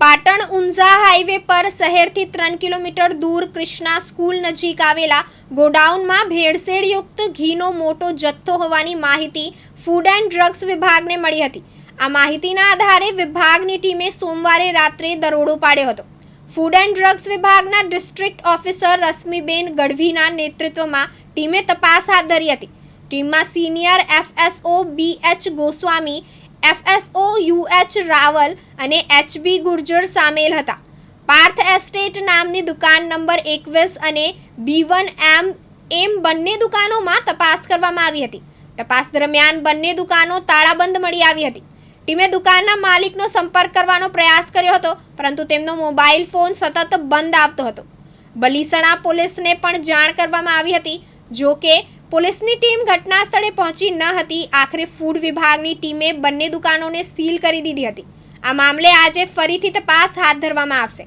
Patan Unjha highway પર શહેરથી ત્રણ કિલોમીટર દૂર કૃષ્ણા સ્કૂલ નજીક આવેલા ગોડાઉનમાં ભેળસેળયુક્ત ઘીનો મોટો જથ્થો હોવાની માહિતી ફૂડ એન્ડ ડ્રગ્સ વિભાગને મળી હતી. આ માહિતીના આધારે વિભાગની ટીમે સોમવારે રાત્રે દરોડો પાડ્યો હતો. ફૂડ એન્ડ ડ્રગ્સ વિભાગના ડિસ્ટ્રિક્ટ ઓફિસર રશ્મિબેન ગઢવીના નેતૃત્વમાં ટીમે તપાસ હાથ ધરી હતી. ટીમમાં senior FSO B H Goswami FSO U H Raval અને એચબી ગુર્જર સામેલ હતા. પાર્થ એસ્ટેટ નામની દુકાન નંબર એકવીસ અને બી વન એમ એમ બંને દુકાનોમાં તપાસ કરવામાં આવી હતી. તપાસ દરમિયાન બંને દુકાનો તાળાબંધ મળી આવી હતી. ટીમે દુકાનના માલિકનો સંપર્ક કરવાનો પ્રયાસ કર્યો હતો, પરંતુ તેમનો મોબાઈલ ફોન સતત બંધ આવતો હતો. બલીસણા પોલીસને પણ જાણ કરવામાં આવી હતી, જો કે પોલીસની ટીમ ઘટના સ્થળે પહોંચી ન હતી. આખરે ફૂડ વિભાગની ટીમે બંને દુકાનોને સીલ કરી દીધી હતી. આ મામલે આજે ફરીથી તપાસ હાથ ધરવામાં આવશે.